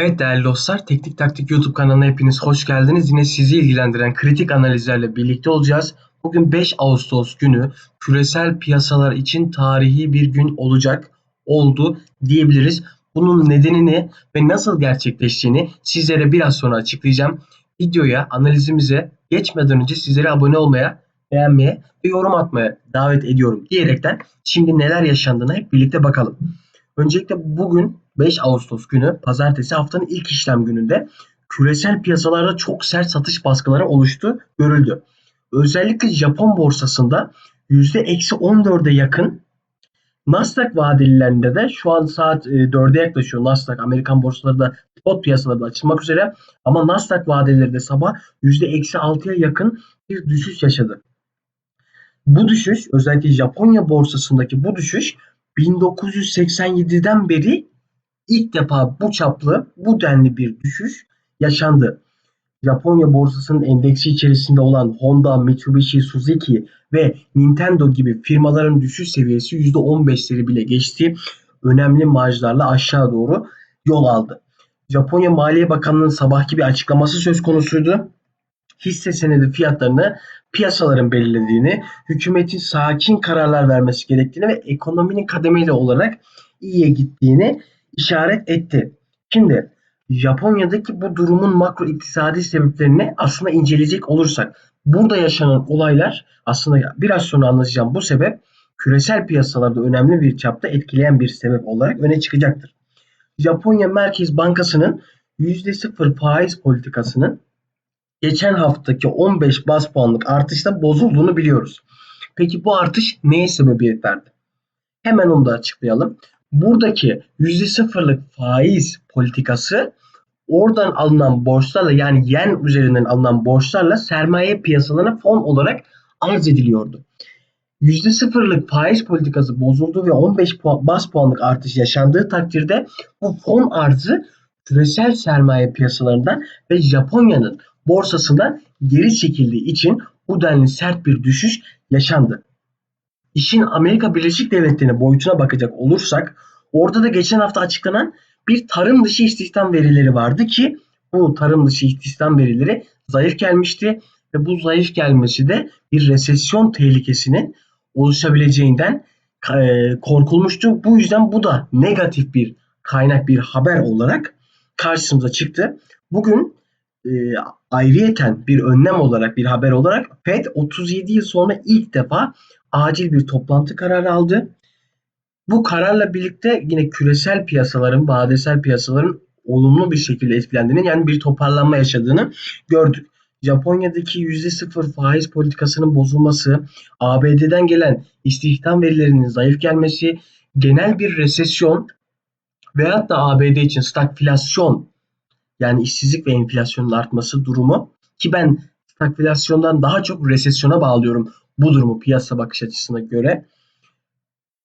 Evet değerli dostlar, Teknik Taktik YouTube kanalına hepiniz hoş geldiniz. Yine sizi ilgilendiren kritik analizlerle birlikte olacağız. Bugün 5 Ağustos günü küresel piyasalar için tarihi bir gün olacak, oldu diyebiliriz. Bunun nedenini ve nasıl gerçekleştiğini sizlere biraz sonra açıklayacağım. Videoya, analizimize geçmeden önce sizlere abone olmaya, beğenmeye ve yorum atmaya davet ediyorum diyerekten şimdi neler yaşandığına hep birlikte bakalım. Öncelikle bugün 5 Ağustos günü pazartesi haftanın ilk işlem gününde küresel piyasalarda çok sert satış baskıları oluştu, görüldü. Özellikle Japon borsasında %-14'e yakın Nasdaq vadelilerinde de şu an saat 4'e yaklaşıyor Nasdaq. Amerikan borsaları da spot piyasalarda açılmak üzere. Ama Nasdaq vadeleri de sabah %-6'ya yakın bir düşüş yaşadı. Bu düşüş özellikle Japonya borsasındaki bu düşüş 1987'den beri ilk defa bu çaplı, bu denli bir düşüş yaşandı. Japonya borsasının endeksi içerisinde olan Honda, Mitsubishi, Suzuki ve Nintendo gibi firmaların düşüş seviyesi %15'leri bile geçti. Önemli marjlarla aşağı doğru yol aldı. Japonya Maliye Bakanlığı'nın sabahki bir açıklaması söz konusuydu. Hisse senedi fiyatlarını piyasaların belirlediğini, hükümetin sakin kararlar vermesi gerektiğini ve ekonominin kademeli olarak iyiye gittiğini işaret etti. Şimdi Japonya'daki bu durumun makro iktisadi sebeplerini aslında inceleyecek olursak burada yaşanan olaylar aslında biraz sonra anlatacağım bu sebep küresel piyasalarda önemli bir çapta etkileyen bir sebep olarak öne çıkacaktır. Japonya Merkez Bankası'nın %0 faiz politikasının geçen haftaki 15 bas puanlık artışla bozulduğunu biliyoruz. Peki bu artış neye sebebiyet verdi? Hemen onu da açıklayalım. Buradaki %0'lık faiz politikası oradan alınan borçlarla yani yen üzerinden alınan borçlarla sermaye piyasalarına fon olarak arz ediliyordu. %0'lık faiz politikası bozuldu ve 15 bas puanlık artış yaşandığı takdirde bu fon arzı küresel sermaye piyasalarından ve Japonya'nın borsasından geri çekildiği için bu denli sert bir düşüş yaşandı. İşin Amerika Birleşik Devletleri'ne boyutuna bakacak olursak orada da geçen hafta açıklanan bir tarım dışı istihdam verileri vardı ki bu tarım dışı istihdam verileri zayıf gelmişti ve bu zayıf gelmesi de bir resesyon tehlikesinin oluşabileceğinden e, korkulmuştu. Bu yüzden bu da negatif bir kaynak bir haber olarak karşımıza çıktı. Bugün e, ayrıyeten bir önlem olarak bir haber olarak FED 37 yıl sonra ilk defa acil bir toplantı kararı aldı. Bu kararla birlikte yine küresel piyasaların, vadesel piyasaların olumlu bir şekilde etkilendiğini yani bir toparlanma yaşadığını gördük. Japonya'daki %0 faiz politikasının bozulması, ABD'den gelen istihdam verilerinin zayıf gelmesi, genel bir resesyon veyahut da ABD için stagflasyon yani işsizlik ve enflasyonun artması durumu ki ben stagflasyondan daha çok resesyona bağlıyorum bu durumu piyasa bakış açısına göre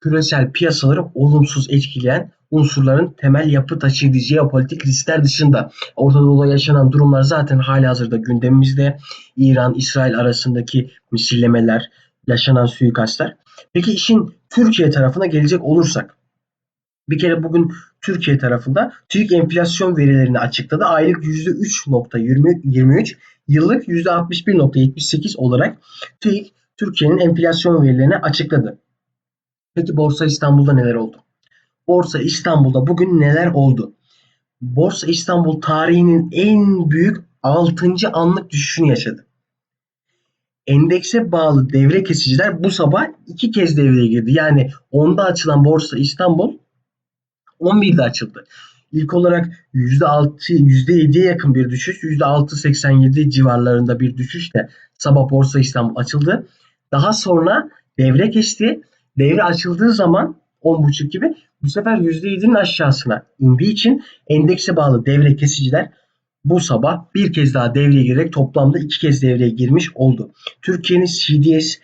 küresel piyasaları olumsuz etkileyen unsurların temel yapı taşıdığı jeopolitik riskler dışında Orta Doğu'da yaşanan durumlar zaten hali hazırda gündemimizde. İran-İsrail arasındaki misillemeler, yaşanan suikastlar. Peki işin Türkiye tarafına gelecek olursak bir kere bugün Türkiye tarafında TÜİK enflasyon verilerini açıkladı. Aylık %3.23, yıllık %61.78 olarak TÜİK Türkiye'nin enflasyon verilerini açıkladı. Peki Borsa İstanbul'da neler oldu? Borsa İstanbul'da bugün neler oldu? Borsa İstanbul tarihinin en büyük 6. anlık düşüşünü yaşadı. Endekse bağlı devre kesiciler bu sabah iki kez devreye girdi. Yani onda açılan Borsa İstanbul 11'de açıldı. İlk olarak %6, %7'ye yakın bir düşüş, %6.87 civarlarında bir düşüşle sabah Borsa İstanbul açıldı. Daha sonra devre geçti. Devre açıldığı zaman 10.30 gibi bu sefer %7'nin aşağısına indiği için endekse bağlı devre kesiciler bu sabah bir kez daha devreye girerek toplamda iki kez devreye girmiş oldu. Türkiye'nin CDS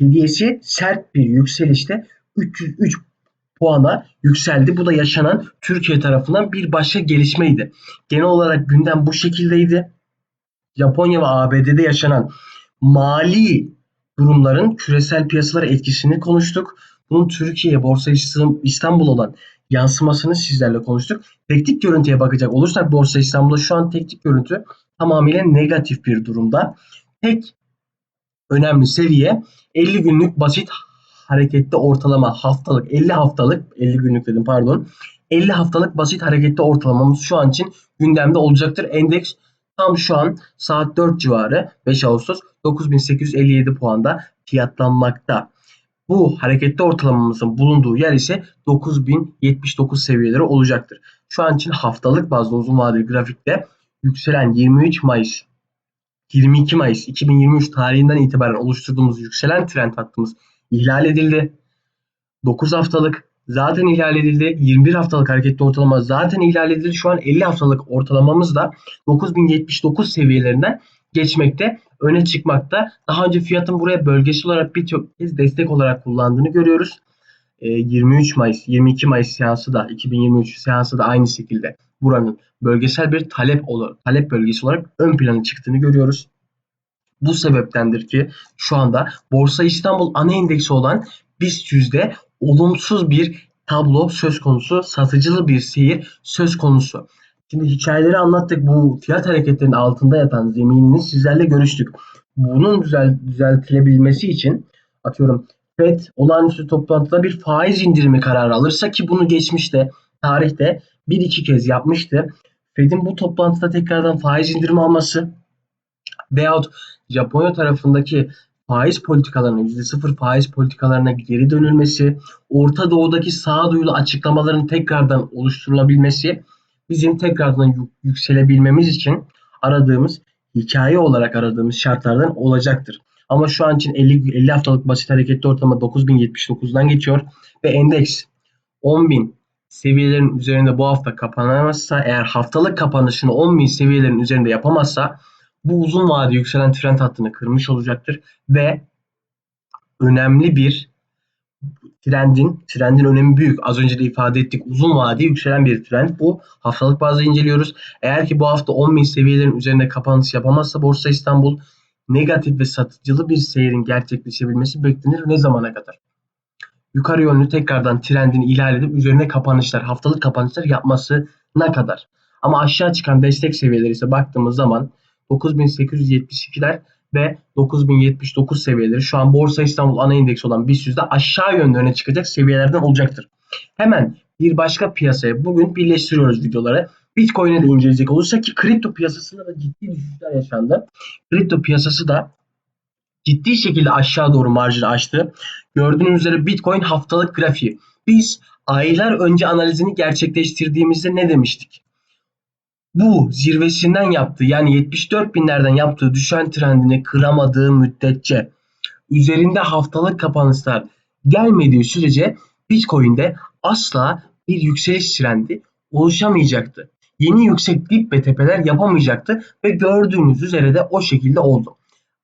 CDS'i sert bir yükselişte 303 puana yükseldi. Bu da yaşanan Türkiye tarafından bir başka gelişmeydi. Genel olarak gündem bu şekildeydi. Japonya ve ABD'de yaşanan mali durumların küresel piyasalara etkisini konuştuk. Bunun Türkiye Borsa İstanbul olan yansımasını sizlerle konuştuk. Teknik görüntüye bakacak olursak Borsa İstanbul'da şu an teknik görüntü tamamıyla negatif bir durumda. Tek önemli seviye 50 günlük basit hareketli ortalama haftalık 50 haftalık 50 günlük dedim pardon 50 haftalık basit hareketli ortalamamız şu an için gündemde olacaktır. Endeks tam şu an saat 4 civarı 5 Ağustos 9857 puanda fiyatlanmakta. Bu hareketli ortalamamızın bulunduğu yer ise 9079 seviyeleri olacaktır. Şu an için haftalık bazda uzun vadeli grafikte yükselen 23 Mayıs 22 Mayıs 2023 tarihinden itibaren oluşturduğumuz yükselen trend hattımız ihlal edildi. 9 haftalık zaten ihlal edildi. 21 haftalık hareketli ortalama zaten ihlal edildi. Şu an 50 haftalık ortalamamız da 9079 seviyelerinden geçmekte, öne çıkmakta. Daha önce fiyatın buraya bölgesi olarak birçok kez destek olarak kullandığını görüyoruz. 23 Mayıs, 22 Mayıs seansı da 2023 seansı da aynı şekilde buranın bölgesel bir talep talep bölgesi olarak ön plana çıktığını görüyoruz. Bu sebeptendir ki şu anda Borsa İstanbul ana endeksi olan BIST yüzde olumsuz bir tablo söz konusu, satıcılı bir seyir söz konusu. Şimdi hikayeleri anlattık. Bu fiyat hareketlerinin altında yatan zeminini sizlerle görüştük. Bunun düzel, düzeltilebilmesi için atıyorum FED olağanüstü toplantıda bir faiz indirimi kararı alırsa ki bunu geçmişte tarihte bir iki kez yapmıştı. Fed'in bu toplantıda tekrardan faiz indirimi alması veyahut Japonya tarafındaki faiz politikalarına, %0 faiz politikalarına geri dönülmesi, Orta Doğu'daki sağduyulu açıklamaların tekrardan oluşturulabilmesi bizim tekrardan yükselebilmemiz için aradığımız hikaye olarak aradığımız şartlardan olacaktır. Ama şu an için 50, 50 haftalık basit hareketli ortalama 9079'dan geçiyor ve endeks 10.000 seviyelerin üzerinde bu hafta kapanamazsa eğer haftalık kapanışını 10.000 seviyelerin üzerinde yapamazsa bu uzun vade yükselen trend hattını kırmış olacaktır ve önemli bir trendin, trendin önemi büyük. Az önce de ifade ettik. Uzun vade yükselen bir trend bu. Haftalık bazda inceliyoruz. Eğer ki bu hafta 10.000 seviyelerin üzerinde kapanış yapamazsa Borsa İstanbul negatif ve satıcılı bir seyrin gerçekleşebilmesi beklenir. Ne zamana kadar? Yukarı yönlü tekrardan trendini ihlal edip üzerine kapanışlar, haftalık kapanışlar yapmasına kadar. Ama aşağı çıkan destek seviyeleri ise baktığımız zaman 9872'ler ve 9079 seviyeleri şu an Borsa İstanbul ana indeksi olan BIST yüzde aşağı yönde öne çıkacak seviyelerden olacaktır. Hemen bir başka piyasaya bugün birleştiriyoruz videoları. Bitcoin'e de inceleyecek olursak ki kripto piyasasında da ciddi düşüşler yaşandı. Kripto piyasası da ciddi şekilde aşağı doğru marjını açtı. Gördüğünüz üzere Bitcoin haftalık grafiği. Biz aylar önce analizini gerçekleştirdiğimizde ne demiştik? Bu zirvesinden yaptığı yani 74 binlerden yaptığı düşen trendini kıramadığı müddetçe üzerinde haftalık kapanışlar gelmediği sürece Bitcoin'de asla bir yükseliş trendi oluşamayacaktı. Yeni yüksek dip ve tepeler yapamayacaktı ve gördüğünüz üzere de o şekilde oldu.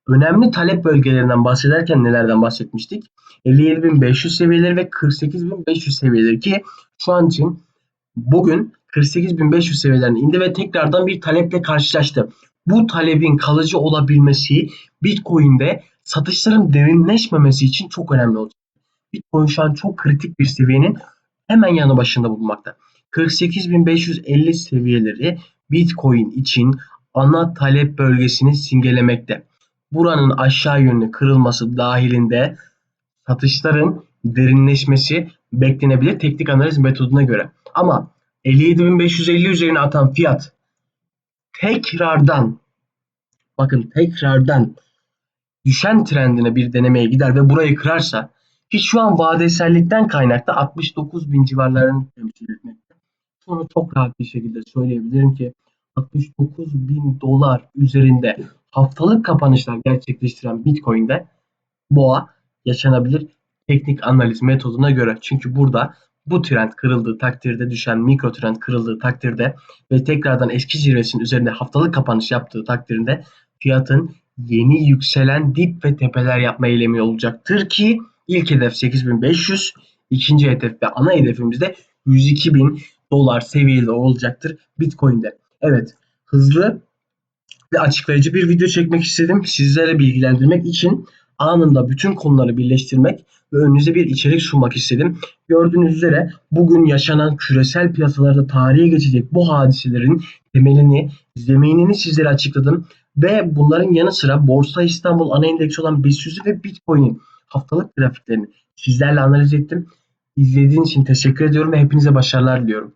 Önemli talep bölgelerinden bahsederken nelerden bahsetmiştik? 57.500 seviyeleri ve 48.500 seviyeleri ki şu an için bugün 48.500 seviyelerine indi ve tekrardan bir taleple karşılaştı. Bu talebin kalıcı olabilmesi Bitcoin'de satışların derinleşmemesi için çok önemli olacak. Bitcoin şu an çok kritik bir seviyenin hemen yanı başında bulunmakta. 48.550 seviyeleri Bitcoin için ana talep bölgesini simgelemekte. Buranın aşağı yönlü kırılması dahilinde satışların derinleşmesi beklenebilir teknik analiz metoduna göre. Ama 57.550 üzerine atan fiyat tekrardan bakın tekrardan düşen trendine bir denemeye gider ve burayı kırarsa ki şu an vadesellikten kaynaklı 69 bin civarlarını temsil etmekte. Bunu çok rahat bir şekilde söyleyebilirim ki 69 bin dolar üzerinde haftalık kapanışlar gerçekleştiren Bitcoin'de boğa yaşanabilir teknik analiz metoduna göre. Çünkü burada bu trend kırıldığı takdirde düşen mikro trend kırıldığı takdirde ve tekrardan eski zirvesinin üzerinde haftalık kapanış yaptığı takdirde fiyatın yeni yükselen dip ve tepeler yapma eylemi olacaktır ki ilk hedef 8500, ikinci hedef ve ana hedefimiz de 102.000 dolar seviyeli olacaktır Bitcoin'de. Evet hızlı ve açıklayıcı bir video çekmek istedim. Sizlere bilgilendirmek için anında bütün konuları birleştirmek ve önünüze bir içerik sunmak istedim. Gördüğünüz üzere bugün yaşanan küresel piyasalarda tarihe geçecek bu hadiselerin temelini, zeminini sizlere açıkladım. Ve bunların yanı sıra Borsa İstanbul ana endeksi olan BIST 100'ü ve Bitcoin'in haftalık grafiklerini sizlerle analiz ettim. İzlediğiniz için teşekkür ediyorum ve hepinize başarılar diliyorum.